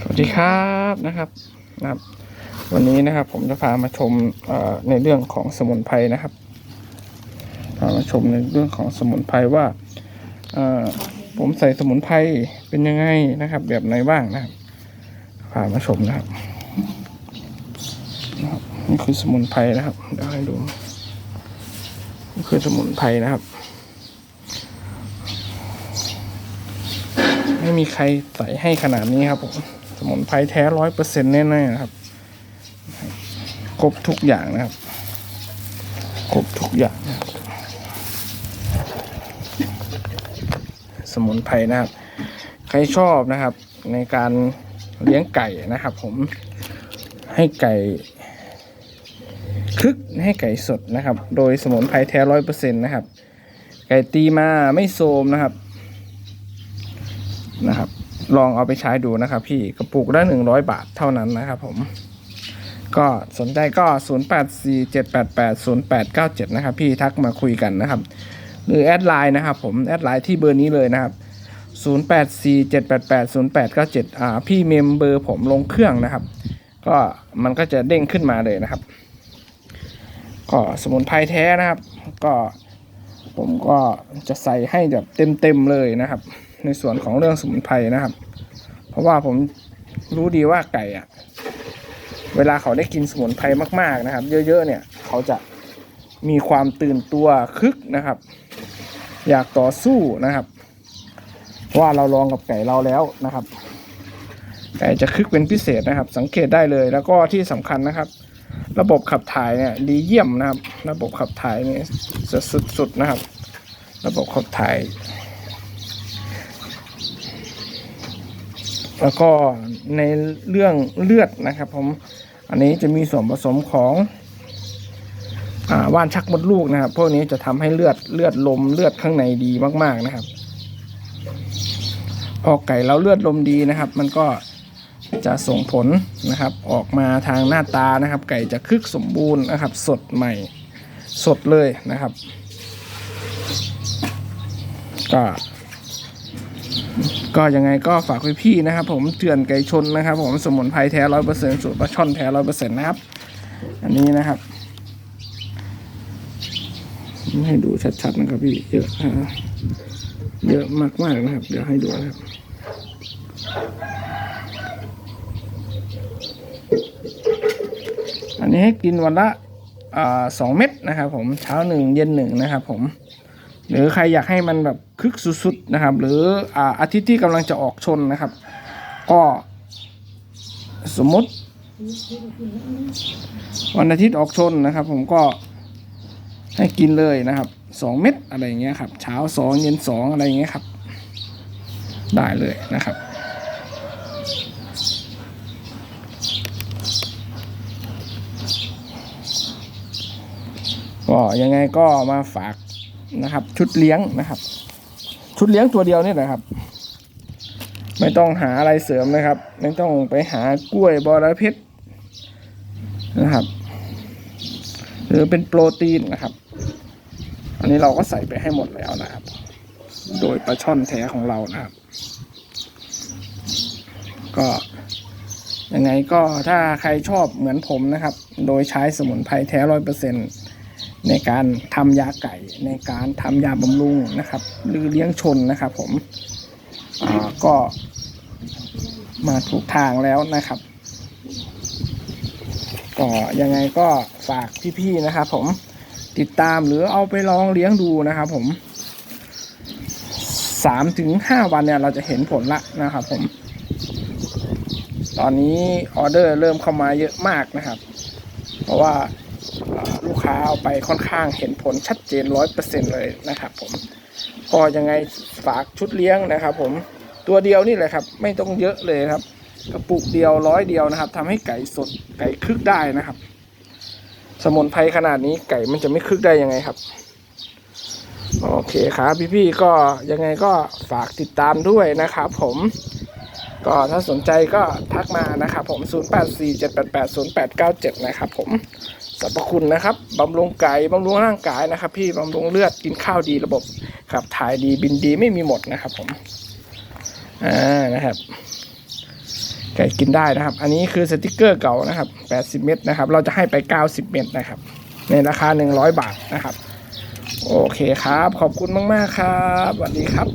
สวัสดีครับนะครับนะครับ วันนี้นะครับ ผมจะพามาชมในเรื่องของสมุนไพรนะครับพามาชมในเรื่องของสมุนไพรว่าผมใส่สมุนไพรเป็นยังไงนะครับ แบบไหนบ้างนะครับพามาชมนะครับนี่คือสมุนไพรนะครับเดี๋ยวให้ดูนี่คือสมุนไพรนะครับ ไม่มีใครใส่ให้ขนาดนี้ครับผมสมุนไพรแท้ร้อยเปอร์เซ็นต์แน่ๆนะครับ ครบทุกอย่างนะครับ ครบทุกอย่างนะครับสมุนไพรนะครับ ใครชอบนะครับ ในการเลี้ยงไก่นะครับ ผมให้ไก่คึกให้ไก่สดนะครับ โดยสมุนไพรแท้ร้อยเปอร์เซ็นต์นะครับ ไก่ตีมาไม่โทมนะครับ นะครับ ลองเอาไปใช้ดูนะครับ พี่กระปุกละหนึ่งร้อยบาทเท่านั้นนะครับ ผม ก็สนใจก็ 0 8 4 7 8 8 0 8 9 7 นะครับ พี่ทักมาคุยกันนะครับ หรือแอดไลน์นะครับ ผมแอดไลน์ที่เบอร์นี้เลยนะครับ0 8 4 7 8 8 0 8 9 7อ่าพี่เมมเบอร์ผมลงเครื่องนะครับ ก็มันก็จะเด้งขึ้นมาเลยนะครับ ก็สมุนไพรแท้นะครับ ก็ผมก็จะใส่ให้แบบเต็มๆเลยนะครับ ในส่วนของเรื่องสมุนไพรนะครับ เพราะว่าผมรู้ดีว่าไก่อะเวลาเขาได้กินสมุนไพรมาก ๆนะครับ เยอะ ๆ เนี่ย เขาจะมีความตื่นตัวคึกนะครับ อยากต่อสู้นะครับ ว่าเราลองกับไก่เราแล้วนะครับ ไก่จะคึกเป็นพิเศษนะครับ สังเกตได้เลยแล้วก็ที่สำคัญนะครับ ระบบขับถ่ายเนี่ยดีเยี่ยมนะครับ ระบบขับถ่ายเนี่ยสุดๆนะครับ ระบบขับถ่าย แล้วก็ในเรื่องเลือดนะครับผมอันนี้จะมีส่วนผสมของอว่านชักมดลูกนะครับ พวกนี้จะทำให้เลือดเลือดลมเลือดข้างในดีมาก ๆนะครับ พอไก่เราเลือดลมดีนะครับ มันก็จะส่งผลนะครับ ออกมาทางหน้าตานะครับ ไก่จะคึกสมบูรณ์นะครับ สดใหม่สดเลยนะครับ ก็ ก็ยังไงก็ฝากพี่ๆนะครับ ผมเตือนไก่ชนนะครับ ผมสมุนไพรแท้ร้อยเปอร์เซ็นต์สูตรปลาช่อนแท้ร้อยเปอร์เซ็นต์นะครับ อันนี้นะครับให้ดูชัดๆนะครับพี่เยอะเยอะมากๆนะครับ เดี๋ยวให้ดูนะครับอันนี้ให้กินวันละสองเม็ดนะครับ ผมเช้าหนึ่งเย็นหนึ่งนะครับ ผม หรือใครอยากให้มันแบบคึกสุดๆนะครับ หรืออ่าอาทิตย์ที่กำลังจะออกชนนะครับ ก็สมมติ วันอาทิตย์ออกชนนะครับ ผมก็ให้กินเลยนะครับสองเม็ดอะไรอย่างเงี้ยครับ เช้าสองเย็นสองอะไรอย่างเงี้ยครับ ได้เลยนะครับก็ยังไงก็มาฝาก นะครับ ชุดเลี้ยงนะครับ ชุดเลี้ยงตัวเดียวนี่แหละครับ ไม่ต้องหาอะไรเสริมนะครับ ไม่ต้องไปหากล้วยบอระเพ็ดนะครับ หรือเป็นโปรตีนนะครับ อันนี้เราก็ใส่ไปให้หมดแล้วนะครับ โดยปลาช่อนแท้ของเรานะครับ ก็ยังไงก็ถ้าใครชอบเหมือนผมนะครับ โดยใช้สมุนไพรแท้ร้อยเปอร์เซ็นต์ ในการทำยาไก่ในการทำยาบำรุงนะครับ หรือเลี้ยงชนนะครับ ผมก็มาถูกทางแล้วนะครับก็ยังไงก็ฝากพี่ๆนะครับ ผมติดตามหรือเอาไปลองเลี้ยงดูนะครับ ผมสามถึงห้าวันเนี่ยเราจะเห็นผลละนะครับ ผม ตอนนี้ออเดอร์เริ่มเข้ามาเยอะมากนะครับ เพราะว่าลู ค้าเอาไปค่อนข้างเห็นผลชัดเจนร้อยเปอร์เซ็นเลยนะครับผมก็ยังไงฝากชุดเลี้ยงนะครับผมตัวเดียวนี่แหละครับ ไม่ต้องเยอะเลยครับกระปุกเดียวร้อยเดียวนะครับทำให้ไก่สดไก่คึกได้นะครับ สมุนไพรขนาดนี้ไก่มันจะไม่คึกได้ยังไงครับ โอเคครับพี่ๆก็ยังไงก็ฝากติดตามด้วยนะครับผมก็ถ้าสนใจก็ทักมานะครับผม 0847880897 นะครับผม สรรพคุณนะครับบำรุงไก่บำรุงร่างกายนะครับ พี่บำรุงเลือดกินข้าวดีระบบขับถ่ายดีบินดีไม่มีหมดนะครับ ผมอ่านะครับ ไก่กินได้นะครับ อันนี้คือสติกเกอร์เก่านะครับ 80 เม็ดนะครับ เราจะให้ไป 90 เม็ดนะครับ ในราคา 100 บาทนะครับ โอเคครับ ขอบคุณมาก ๆ ครับสวัสดีครับ